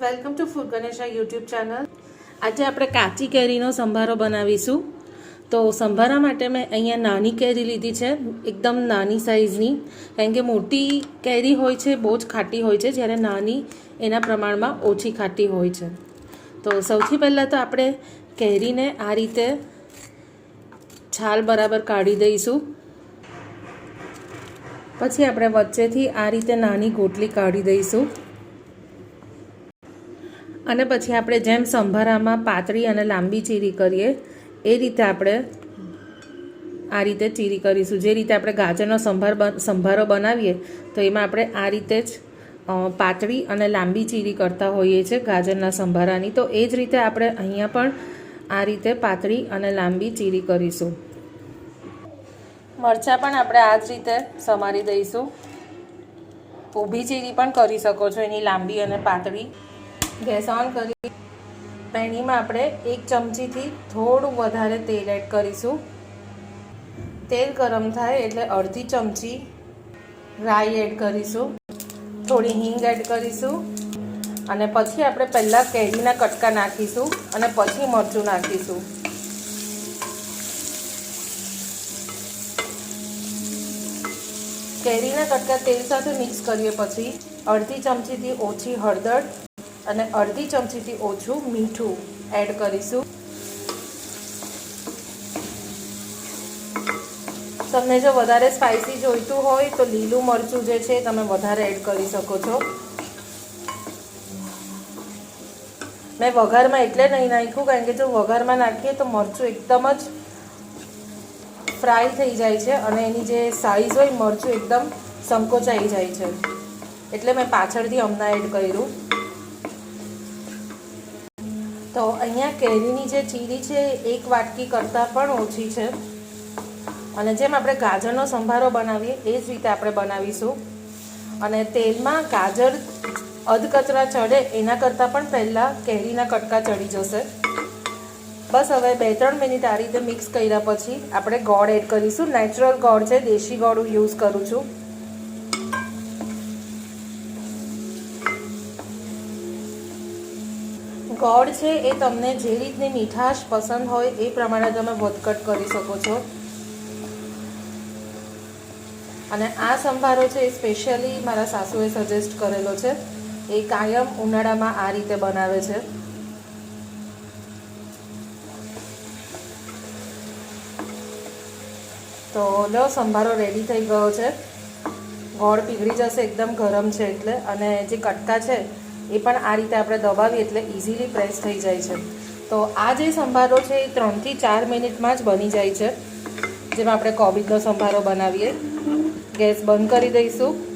Welcome to food Ganesha YouTube channel. આજે આપણે કાચી કેરીનો સંભારો બનાવીશું. તો સંભારા માટે મેં અહીંયા નાની કેરી લીધી છે, એકદમ નાની સાઇઝની કારણ કે મોટી કેરી હોય છે, બહુ જ ખાટી હોય છે, જ્યારે નાની એના પ્રમાણમાં ઓછી ખાટી હોય છે. તો સૌથી પહેલાં તો આપણે કેરીને આ રીતે છાલ બરાબર કાઢી દઈશું. પછી આપણે વચ્ચેથી આ રીતે નાની ગોટલી કાઢી દઈશું. અને પછી આપણે જેમ સંભારામાં પાતળી અને લાંબી ચીરી કરીએ, એ રીતે આપણે આ રીતે ચીરી કરીશું. જે રીતે આપણે ગાજરનો સંભાર સંભારો બનાવીએ, તો એમાં આપણે આ રીતે જ પાતળી અને લાંબી ચીરી કરતા હોઈએ છીએ ગાજરના સંભારાની. તો એ જ રીતે આપણે અહીંયા પણ આ રીતે પાતળી અને લાંબી ચીરી કરીશું. મરચાં પણ આપણે આ જ રીતે સમારી દઈશું. ઊભી ચીરી પણ કરી શકો છો, એની લાંબી અને પાતળી. ગેસ ઓન કરી તેણીમાં આપણે એક ચમચીથી થોડું વધારે તેલ એડ કરીશું. તેલ ગરમ થાય એટલે અડધી ચમચી રાઈ એડ કરીશું. થોડી હિંગ એડ કરીશું. અને પછી આપણે પહેલાં કેરીના કટકા નાખીશું અને પછી મરચું નાખીશું. કેરીના કટકા તેલ સાથે મિક્સ કરીએ પછી અડધી ચમચીથી ઓછી હળદર અને અડધી ચમચીથી ઓછું મીઠું એડ કરીશું. તમને જો વધારે સ્પાઇસી જોઈતું હોય તો લીલું મરચું જે છે તમે વધારે એડ કરી શકો છો. મેં વઘારમાં એટલે નહીં નાખ્યું, કારણ કે જો વઘારમાં નાખીએ તો મરચું એકદમ જ ફ્રાય થઈ જાય છે અને એની જે સાઈઝ હોય મરચું એકદમ સંકોચાઈ જાય છે. એટલે મેં પાછળથી હમણાં એડ કર્યું. તો અહીંયા કેરીની જે ચીરી છે, એક વાટકી કરતાં પણ ઓછી છે. અને જેમ આપણે ગાજરનો સંભારો બનાવીએ, એ જ રીતે આપણે બનાવીશું. અને તેલમાં ગાજર અધકચરા ચડે, એના કરતાં પણ પહેલાં કેરીના કટકા ચડી જશે. બસ હવે બે ત્રણ મિનિટ આ રીતે મિક્સ કર્યા પછી આપણે ગોળ એડ કરીશું. નેચરલ ગોળ છે, દેશી ગોળ હું યુઝ કરું છું. ગોળ છે એ તમને જે રીતની મીઠાશ પસંદ હોય એ પ્રમાણે તમે વધઘટ કરી શકો છો. અને આ સંભારો છે એ સ્પેશિયલી મારા સાસુએ સજેસ્ટ કરેલો છે. એ કાયમ ઉનાળામાં આ રીતે બનાવે છે. તો લો, સંભારો રેડી થઈ ગયો છે. ગોળ પીગળી જશે, એકદમ ગરમ છે એટલે. અને જે કટકા છે એ પણ આ રીતે આપણે દબાવીએ એટલે ઇઝીલી પ્રેસ થઈ જાય છે. તો આ જે સંભારો છે એ ત્રણથી ચાર મિનિટમાં જ બની જાય છે. જેમાં આપણે કોબીજનો સંભારો બનાવીએ. ગેસ બંધ કરી દઈશું.